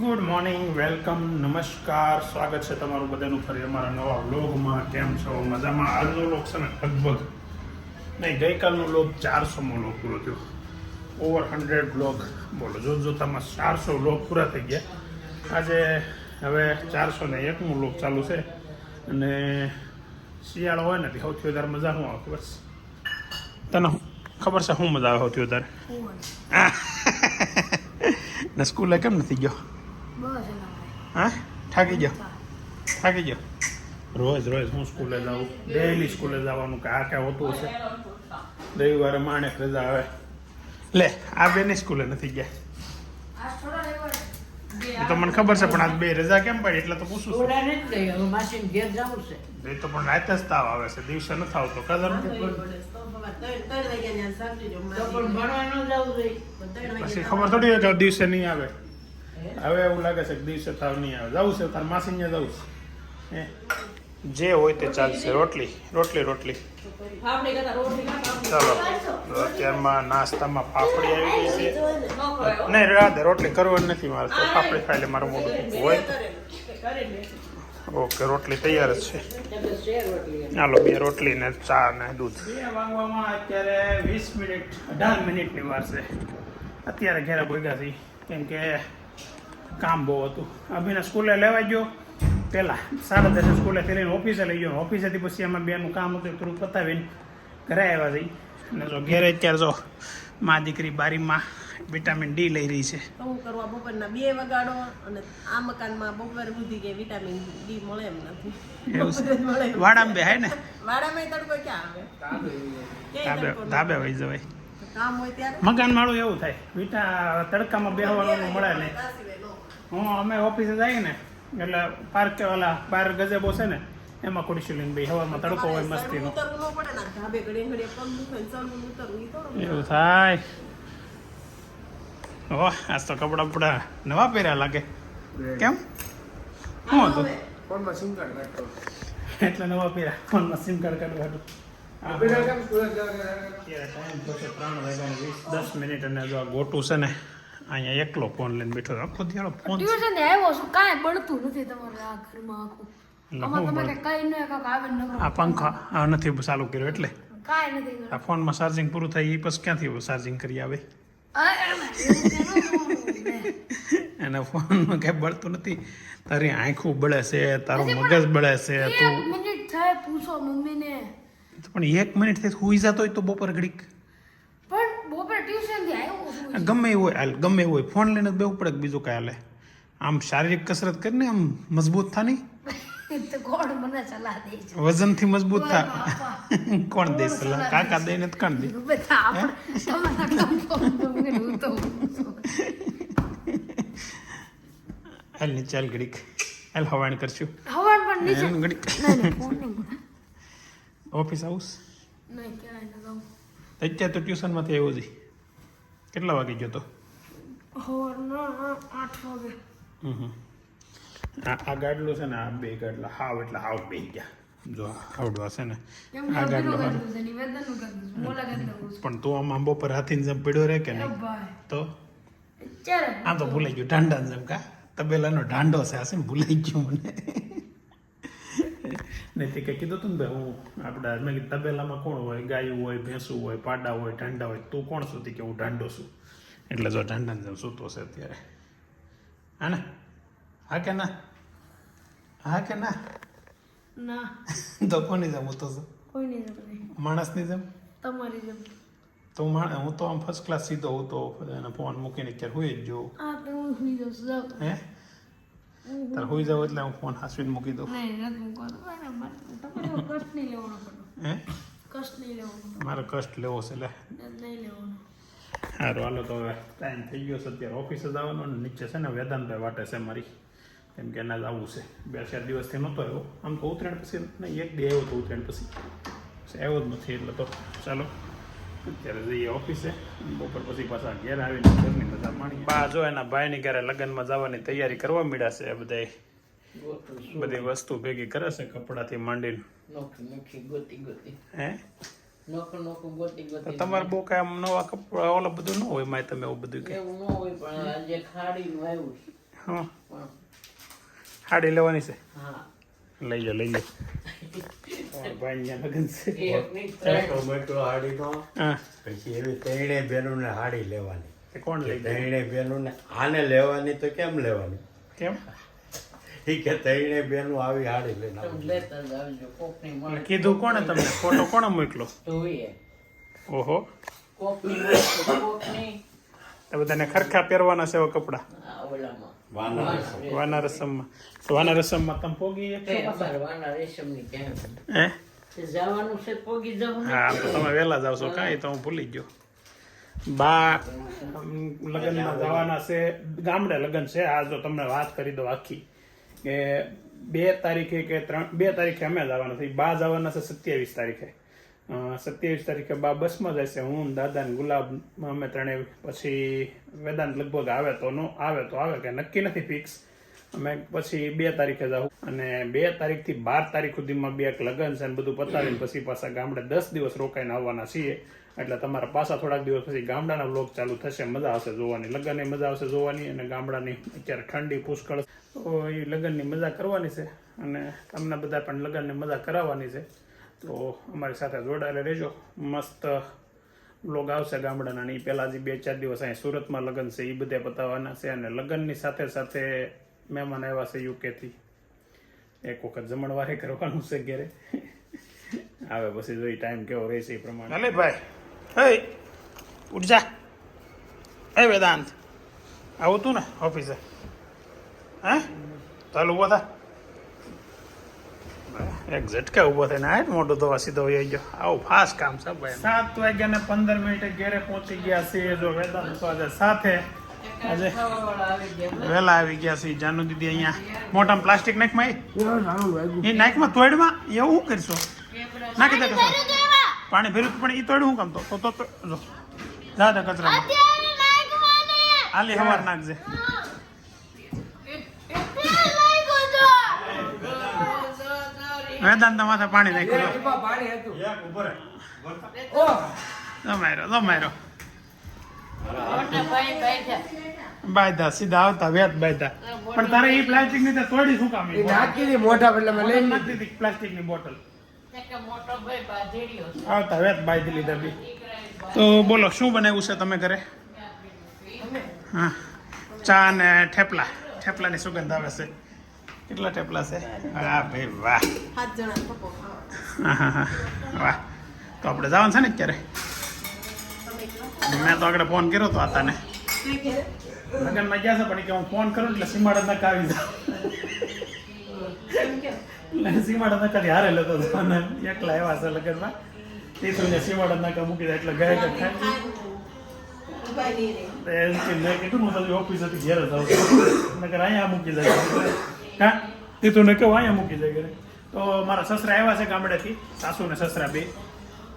Good morning welcome નમસ્કાર સ્વાગત છે તમારું બધાનું ફરી અમારા નવા વ્લોગમાં. કેમ છો? મજામાં? આજનો લોક છે ને લગભગ નહીં ગઈકાલનો લોક ચારસોમો લોક પૂરો થયો. ઓવર હંડ્રેડ બ્લોગ બોલો જો જોતામાં ચારસો લોક પૂરા થઈ ગયા. આજે હવે ચારસો ને એકમો લોક ચાલુ છે. અને શિયાળો હોય ને સૌથી વધારે મજા શું આવે ખબર છે તને ખબર છે શું મજા આવે સૌથી વધારે? ને સ્કૂલે કેમ નથી ગયો? હા? થાકી ગયો. થાકી ગયો. રોજ રોજ હું સ્કૂલે જાઉં. ડેઈલી સ્કૂલે જવાનું કે આ ક્યાં હોતું હશે. રવિવારે માણેક રજા આવે. લે આ બેને સ્કૂલે નથી ગયા. એ તો મને ખબર છે પણ આજ બે રજા કેમ પડી? એટલે તો પૂછું છું. ઓલા નથી ગઈ હવે માસીને ઘેર જવું છે. એ તો પણ રાતે જ તાવ આવે છે દિવસે નથી આવતો કદર નહીં પણ ભણવા ન જવું જોઈએ. પછી ખબર થોડી હોય કે દિવસે નહીં આવે. હવે એવું લાગે છે કે દિવસે તાવ નહીં આવે. જવું છે તાર માસીને જવું છે. હે? જે હોય તે ચાલશે. રોટલી રોટલી રોટલી. ચાલો અત્યારમાં નાસ્તામાં પાપડી આવી ગઈ છે. નહીં રાધે રોટલી કરવાની નથી મારે તો પાપડી ખાઈ લે મારું મોઢું. હોય? ઓકે રોટલી તૈયાર જ છે. ચાલો બે રોટલી ને ચા ને દૂધ. અત્યારે વીસ મિનિટ અઢાર મિનિટની વાર છે. અત્યારે ઘેરા ભેગા થઈ કેમ કે કામ બહુ હતું. અભિને સ્કૂલે લેવા ગયો. પહેલાં સાડા દસે સ્કૂલેથી લઈને ઓફિસે લઈ ગયો. ઓફિસેથી પછી એમાં બેનું કામ હતું થોડું પતાવીને ઘરે આવ્યા જઈ અને જો ઘેરે અત્યારે જો મા દીકરી બારીમાં વિટામિન ડી લઈ રહી છે. શું કરવા બપોરના બે વગાડો અને આ મકાનમાં બપોર સુધી કે વિટામિન ડી મળે એમ નથી. વાડામાં બે હે ને? વાડામાં તડકો ક્યાં આવે? ધાબે ધાબે વહી જવાય. મળે. કામ હોય ત્યારે. મકાન માળું એવું થાય. વીટા તડકામાં બેહવાનું મળે નહીં. ન. હું અમે ઓફિસે જઈએ ને એટલે પાર્ક ઓલા બાર ગજેબો છે ને એમાં ખુરશી લઈને ભાઈ હવામાં તડકો હોય મસ્તી મસ્તીનો. એવું થાય. ઓહ આજ તો કપડા બપડા નવા પહેર્યા લાગે. કેમ? શું હતું? ફોનમાં સિમ કાર્ડ નાખતો એટલે નવા પહેર્યા ફોનમાં સિમ કાર્ડ કાઢવા દસ મિનિટ અને જો આ ગોટું છે ને અહીંયા એકલો ફોન લઈને બેઠો આખો. દિયાળો ફોન ટ્યુશન આવ્યો છું કાંઈ બળતું નથી તમારે આ ઘરમાં આખું પંખા આ નથી ચાલુ કર્યો એટલે? આ ફોનમાં ચાર્જિંગ પૂરું થાય એ પછી ક્યાંથી ચાર્જિંગ કરી આવે? અરે, એવું તેનું ને. ફોનમાં કંઈ બળતું નથી. તારી આંખું બળે છે તારું મગજ બળે છે તું પૂછો મમ્મીને. પણ એક મિનિટથી સુઈ જતો હોય તો બપોર ઘડીક. પણ બપોર ટ્યુશનથી આવ્યો ગમે એવું હોય હાલ ગમે એવું હોય. ફોન લઈને બેવું પડે બીજું કાંઈ હાલે. આમ શારીરિક કસરત કરીને આમ મજબૂત થાની તો કોણ મને સલાહ દે છે? વજનથી મજબૂત થા. કોણ દે સલાહ? કાકા દઈને જ કોણ દે? તો તો હાલ નીચે હાલ ઘડીક. હાલ હવાણ કરશું. હવાણ પણ નીચે. ઘડીક નહીં નહીં ફોન નહીં મળે. ઓફિસ આવું નહીં ક્યાંય ન જાઉં. અત્યારે તો ટ્યુશનમાંથી આવ્યો છે કેટલા વાગે ગયો તો? આઠ વાગે. હમ હમ. આ આ ગાડલું છે ને આ બે ગાડલા. હાવ એટલે હાવ બે ગયા. જો આવડવા છે ને. આ ગાડલો પણ તું આમ આંબો પર હાથીને જેમ પડ્યો રહે કે નહીં? તો? આ આમ તો ભૂલાઈ ગયું. ઢાંડા જેમ કા? તબેલાનો ઢાંડો છે આ ભૂલાઈ ગયું મને. તે કંઈ કીધું તું ને ભાઈ હું આપણા મેં કીધું તબેલામાં કોણ હોય ગાયું હોય ભેંસું હોય પાડા હોય ઢાંડા હોય તું કોણ સુધી કે હું ઢાંડો છું. એટલે જો ઢાંડાને જેમ સૂતો છે અત્યારે. હા ને હા કે ના? હા કે ના? ના. તો કોની જેમ હું તો છું? કોઈ નહીં. માણસની જેમ? તમારી જેમ. તો હું તો આમ ફર્સ્ટ ક્લાસ સીધો હું તો એને ફોન મૂકીને ક્યારે હોય જ જોઉં. આ તો હું સુઈ જાઉં. હે? તાર હોઈ જાવ એટલે હું ફોન હાસવીને મૂકી દઉં. હે? કષ્ટ નહીં લેવાનો મારે કષ્ટ લેવો છે લેવાનો. સારું હાલો તો હવે ટાઈમ થઈ ગયો છે અત્યારે ઓફિસે જવાનો ને નીચે છે ને વેદાંતભાઈ વાટે છે મારી. કેમ કે એના જ આવવું છે. બે ચાર દિવસથી નહોતો આવ્યો. આમ તો ઉત્તરાયણ પછી નહીં એક બે આવ્યો તો ઉત્તરાયણ પછી. પછી આવ્યો જ નથી એટલે તો ચાલો. અત્યારે જઈએ ઓફિસે બપોર પછી પાછા ઘેર આવીને ઘરની મજા માણી બા જો એના ભાઈની ઘરે લગ્નમાં જવાની તૈયારી કરવા માંડ્યા છે બધા બધી વસ્તુ ભેગી કરે છે કપડાથી માંડીને. હે? તમારે બહુ કઈ આમ નવા કપડા ઓલા બધું ન હોય માય તમે એવું બધું કે? હાડી લેવાની છે? લઈ જાઓ લઈ લો. ટોમેટો હાડીનો પછી એવી ત્રણેય ને હાડી લેવાની. કોણ લઈ જાય ત્રણેય આને લેવાની તો કેમ લેવાની? કેમ? એ કે ત્રણેય બેનું આવી હાડી લઈને કોકની કીધું કોણે તમને? ફોટો કોણે મોકલો? ઓહો. કોકની તો બધાને ખરખા પહેરવાના છે એવા કપડા. આ ઓલામાં. વાના રસમમાં વાના રસમમાં તમે પોગી હે? જવાનું છે પોગી જવું હા તો તમે વહેલા જાવ છો કાંઈ તો હું ભૂલી ગયો. બા લગ્નમાં જવાના છે ગામડે લગ્ન છે. આ જો તમને વાત કરી દો આખી. કે બે તારીખે કે ત્રણ બે તારીખે અમે જવાના છે બા જવાના છે સત્યાવીસ તારીખે. સત્યાવીસ તારીખે બા બસમાં જશે હું, દાદા ને ગુલાબ, અમે ત્રણેય, પછી વેદાંત લગભગ આવે તો નો, આવે તો આવે, કે નક્કી નથી ફિક્સ અમે પછી બે તારીખે જાઉં. અને બે તારીખથી બાર તારીખ સુધીમાં બે એક લગ્ન છે ને બધું પતાવીને પછી પાછા ગામડે દસ દિવસ રોકાઈને આવવાના છીએ. એટલે તમારા પાછા થોડાક દિવસ પછી ગામડાના બ્લોગ ચાલુ થશે, મજા આવશે જોવાની. લગ્નની મજા આવશે જોવાની અને ગામડાની અત્યારે ઠંડી, પુષ્કળ. તો એ લગ્નની મજા કરવાની છે. અને તમને બધા પણ લગ્નની મજા કરાવવાની છે. તો અમારી સાથે જોડાયેલા રહેજો. મસ્ત બ્લોગ આવશે ગામડાના એ પહેલાં જે બે ચાર દિવસ અહીં સુરતમાં લગ્ન છે એ બધે બતાવવાના છે અને લગ્નની સાથે સાથે મહેમાન આવ્યા છે યુકેથી. એક વખત જમણવારે કરવાનું છે ઘેરે. આવે પછી જોઈ ટાઈમ કેવો રહેશે એ પ્રમાણે. અલે ભાઈ હે ઉઠજા હે વેદાંત, આવું તું ને ઓફિસે હે? ચાલો ઊભો થા. એક ઝટકે ઊભો થઈને આ મોટો મોટું ધોવા સીધો વહી ગયો. આવું ફાસ્ટ કામ છે ભાઈ. સાત વાગ્યા ને પંદર મિનિટે ઘેરે પહોંચી ગયા છે જો વેદાંત તો આજે સાથે. આજે ખાવાવાળા આવી ગયા વહેલા આવી ગયા છે જાનુ દીદી અહીંયા મોટામાં પ્લાસ્ટિક નાખમાં એ નાખ નાખમાં તોડમાં? એવું શું કરશો? નાખી દે કચરા. પાણી ભર્યું પણ એ તોડ શું કામ તો? તો જો. જા દે કચરામાં. આલી હવાર નાખજે. વેદાંત માથે પાણી નાખ્યું. લો. ટીપા પાણી હતું. જમાયરો જમાયરો મોટા ભાઈ બેઠા. બાયદા સીધા આવતા વેત બાયદા પણ તારે એ પ્લાસ્ટિકની તોડી શું કામ નાખી દી મોઢા એટલે મેં લઈ નાખી પ્લાસ્ટિકની બોટલ. આવતા વેત બાંધી લીધા બી. તો બોલો શું બનાવ્યું છે તમે ઘરે? હા. ચા ને ઠેપલા. થેપલાની સુગંધ આવે છે. કેટલા ટેપલા છે? હા ભાઈ વાહ. વાહ. તો આપણે જવાનું છે ને ક્યારે મેં તો આગળ ફોન કર્યો તો આતાને. લગ્નમાં ગયા છે પણ કે હું ફોન કરું એટલે સીમાડા નક આવી જાઉં. સીમાડા નકાથી હારે લેતો એકલા એવા છે લગનમાં. તીસુને સીમાડા નકા મૂકી દે એટલે ગયા કે કેટલું ઊભા નહીં રહે. તો એમ કે મેં કીધું હું તારી ઓફિસ હતી ઘેર જ આવું નકર અહીંયા મૂકી જાય હા? તીતું ને કેવું અહીંયા મૂકી જાય ઘરે. તો મારા સસરા આવ્યા છે ગામડેથી સાસુ ને સસરા બે.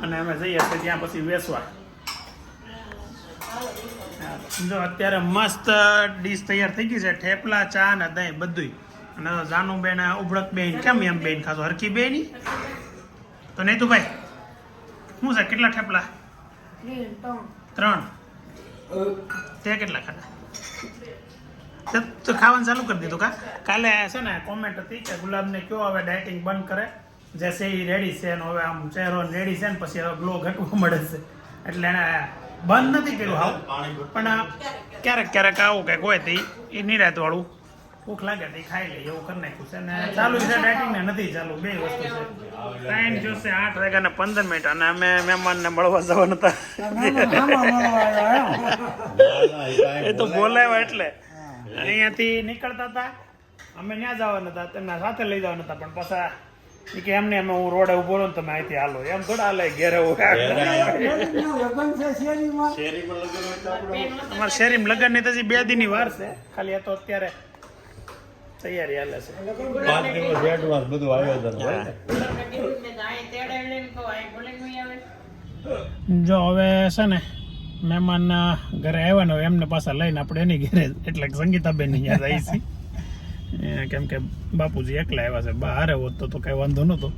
અને અમે જઈએ છીએ ત્યાં પછી વેસવા. જો અત્યારે મસ્ત ડીશ તૈયાર થઈ ગઈ છે ઠેપલા ચા ને દહીં બધુંય. અને જાનુ બેન ઉભળક બેન કેમ એમ બેન ખાશો હરકી બેન તો નહીં તું ભાઈ શું છે? કેટલા ઠેપલા? ત્રણ. તે કેટલા ખાધા? તે ખાવાનું ચાલુ કરી દીધું કા? કાલે છે ને કોમેન્ટ હતી કે ગુલાબને કયો હવે ડાયટિંગ બંધ કરે? જે છે એ રેડી છે ને હવે આમ ચહેરો રેડી છે ને પછી હવે ગ્લો ઘટવા મળે છે. એટલે એને બંધ નથી કર્યું હાવ. પણ ક્યારેક ક્યારેક આવું કંઈક હોય તો એ નિરાત વાળું ભૂખ લાગે તો ખાઈ લે એવું કરી નાખ્યું છે. ને ચાલુ છે ડાયટિંગ ને નથી ચાલુ બે વસ્તુ છે. ટાઈમ જોશે આઠ વાગ્યા ને પંદર મિનિટ અને અમે મહેમાનને મળવા જવાના હતા. એ તો બોલાવ્યા એટલે. અહીંયાથી નીકળતા હતા. અમે ત્યાં જવાના હતા તેમના સાથે લઈ જવાના હતા પણ પાછા એ કે એમને એમ હું રોડે ઊભો રહો ને તમે અહીંથી હાલો. એમ થોડા હાલે ઘેરે શેરીમાં લગ્ન હોય તો આપણે અમારા શેરીમાં લગ્નની હજી બે દિનની વાર છે. ખાલી આ તો અત્યારે તૈયારી હાલે છે. પાંચ દિવસ એડવાન્સ બધું આયોજન જો હવે છે ને મહેમાન ઘરે આવ્યા ને એમને પાછા લઈને આપણે એની ઘરે એટલે કે સંગીતાબેનની યાદ આવી છે એ કેમ કે બાપુજી એકલા આવ્યા છે. બહાર હોત તો તો કઈ વાંધો નતો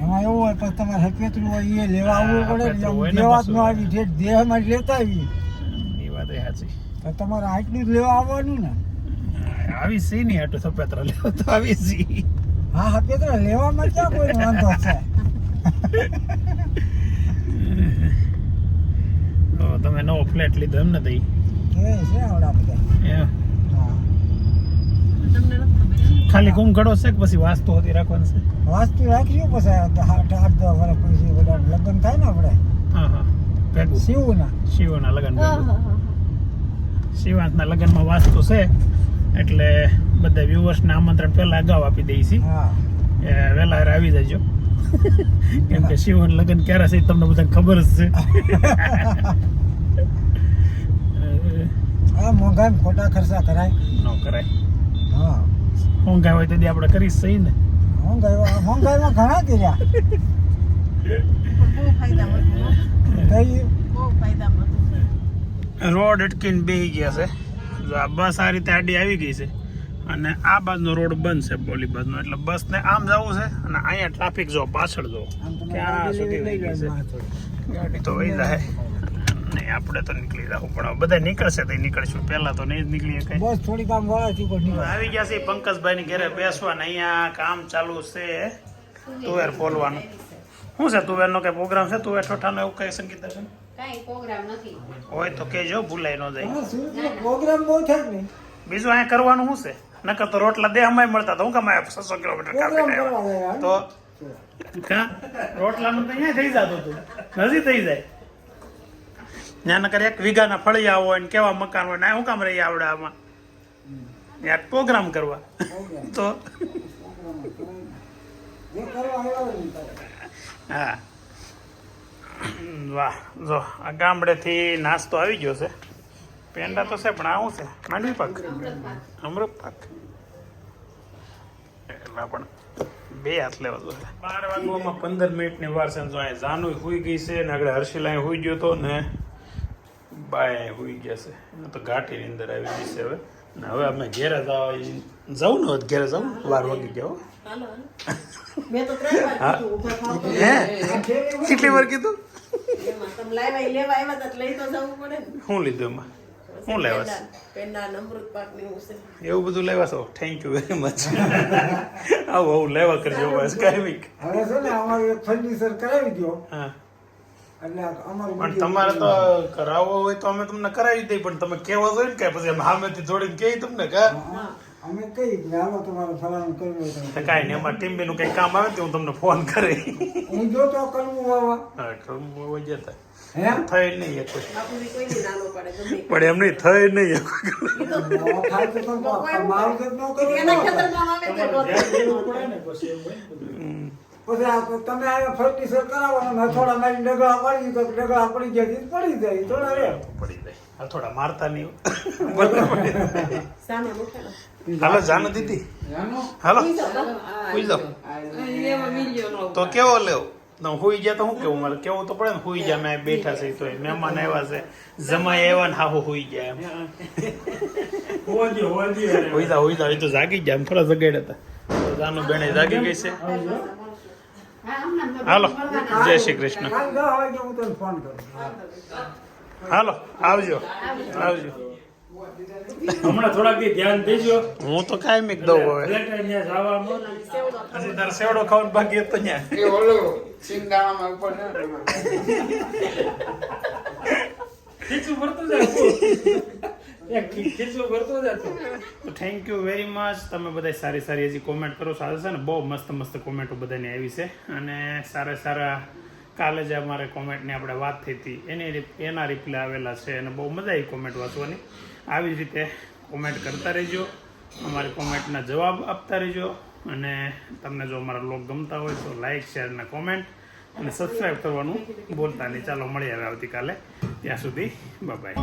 એમાં એવું હોય પણ તમારે હકેતરું હોય એ લેવા આવવું પડે ને સફેદરું હોય આમ ને દેવા જ પાછું. ન આવી જે દેહમાં લેતા આવી એ વાત એ સાચી. તો તમારે આટલું જ લેવા આવવાનું ને. આવી સી નહીં આટલું સફેતરા લેવો તો આવી સી. હા સફેદ લેવામાં ક્યાં કોઈ વાંધો છે તો તમે નવો ફ્લેટ લીધો એમ બધા. નથી ખાલી કુમ ઘડો છે કે પછી વાસ્તુ હતી રાખવાનું છે? વાસ્તુ રાખ્યું પછી આઠ આઠ દસ વર્ષ પછી લગ્ન થાય ને આપણે હા હા. શિવના. શિવના લગ્ન હા, હા, હા. શિવાંતના લગ્નમાં વાસ્તુ છે એટલે બધા વ્યુઅર્સને આમંત્રણ પહેલા અગાઉ આપી દઈએ છીએ. હા. એ વહેલા હારે આવી જજો. કેમ કે શિવન લગ્ન ક્યારે છે તમને બધાને ખબર જ છે. આ મોંઘાઈ ખોટા ખર્ચા કરાય. ન કરાય. હા. મોંઘાઈ હોય તો દી આપણે કરી સહી ને. મોંઘાઈ મોંઘાઈમાં ઘણા કર્યા. રોડ અટકીને બે ગયા છે. જો આ બસ આ રીતે આડી આવી ગઈ છે અને આ બાજુનો રોડ બંધ છે બોલી બાજુનો એટલે બસને આમ જવું છે અને અહીંયા ટ્રાફિક જો પાછળ જો ક્યાં સુધી ગાડી તો વહી જાય. નહીં આપણે તો નીકળી જવું પણ બધા નીકળશે તો નીકળશું. પહેલા તો નહીં જ નીકળી શકાય બસ થોડી કામ વાળા કોઈ આવી ગયા છે પંકજભાઈ ની ઘરે બેસવા ને અહીંયા કામ ચાલુ છે. તુવેર ફોલવાનું શું છે તુવેર નો કઈ પ્રોગ્રામ છે? તુવેર ઠોઠાનો એવું કઈ સંગીત છે કાંઈ પ્રોગ્રામ નથી. હોય તો કેજો ભૂલાઈ ન જાય. હા પ્રોગ્રામ બહુ થાય ને બીજું અહીંયા કરવાનું શું છે? નકર તો રોટલા દેહ અમાય મળતા તો હું કમાય છસો કિલોમીટર કાપી તો કા? રોટલાનું તો અહીંયા થઈ જતું હતું. નજીક થઈ જાય. ત્યાં નકર એક વીઘાના ફળિયા હોય ને કેવા મકાન હોય ને શું કામ રહી આવડે આમાં? યાર પ્રોગ્રામ કરવા. તો. હા. વાહ જો આ ગામડેથી નાસ્તો આવી ગયો છે. પેંડા તો છે પણ આવું છે. માંડવી પાક? અમૃત પાક. એટલા પણ બે હાથ લેવા જો બાર વાગવામાં પંદર મિનિટની વાર છે જો અહીંયા જાનુ હોઈ ગઈ છે ને આગળ હર્ષિલા હોઈ ગયો તો ને બાય હોઈ ગયા છે. તો ઘાટીની અંદર આવી ગઈ છે હવે. ને હવે અમે ઘેરે જવા જવું ને ઘેરે જવું વાર વાગી ગયા હો. હાલો, હાલો. મેં તો ત્રણ વાર કીધું, ઊભા થાવ તો. હે. કેટલી વાર કીધું? એમાં તમે લાવ્યા, ઈ લેવા આવ્યા તા તો લઈ તો જવું પડે ને. શું લીધું એમાં? શું લેવા છે? એવું બધું લેવા છો? થેન્ક યુ વેરી મચ આવું આવું લેવા કરજો બસ કાંઈ હવે છે ને અમારું ફર્નિચર કરાવી દો હા. પણ તમારે તો કરાવવો હોય તો અમે તમને કરાવી દઈએ પણ તમે કેવો જોઈએ ને કે પછી અમે સામેથી જોડીને કહી તમને કે? અમે કઈ કે હાલો તમારે ફલાણું કરવું તો કાંઈ નહીં એમાં ટીમ્બીનું કંઈ કામ આવે તો હું તમને ફોન કરી. હું જો તો કરવું વાવા હા કરવું હોય જતા હે? થઈ નહીં એક. પણ એમ નહીં થઈ નહીં એક મારું તો ન કરવું પછી આ તમે આ ફર્નિચર કરાવો ને હથોડા મારી ડગલા પડી તો ડગલા પડી ગયા પડી જાય થોડા રે. પડી જાય. હથોડા થોડા મારતા નહીં જાય. હાલો જાનો દીદી. હાલો. હુઈ જાઓ તો કેવો લેવો? હુઈ ગયા તો શું કેવું મારે? કેવું તો પડે ને? હુઈ ગયા મેં બેઠા છે તો મહેમાન આવ્યા છે. જમાઈ આવ્યા ને હાહુ હુઈ ગયા એમ. હુઈ જા હુઈ જા એ તો જાગી ગયા એમ થોડા જગાડ્યા હતા. તો જાનુ બેને જાગી ગઈ છે. હાલો. જય શ્રી કૃષ્ણ. હાલો આવજો. આવજો. હમણાં થોડાક ધ્યાન દેજો. હું તો કાંઈ દઉં હવે. એટલે ત્યાં જવામાં હજી તારે સેવડો ખાવાનું બાકી હતો ત્યાં ઉપર ને થેન્ક યુ વેરી મચ તમે બધા સારી સારી હજી કોમેન્ટ કરો. સાથે છે ને? બહુ મસ્ત મસ્ત કોમેન્ટો બધાની આવી છે. અને સારા સારા કાલે જે અમારે કોમેન્ટની આપણે વાત થઈ હતી. એની એના રિપ્લે આવેલા છે અને બહુ મજા આવી કોમેન્ટ વાંચવાની. આવી જ રીતે કોમેન્ટ કરતા રહેજો. અમારી કોમેન્ટના જવાબ આપતા રહેજો. અને તમને જો અમારા લોક ગમતા હોય તો લાઇક શેર અને કોમેન્ટ અને સબસ્ક્રાઈબ કરવાનું બોલતા નહીં. ચાલો, મળીએ હવે આવતીકાલે. ત્યાં સુધી બાય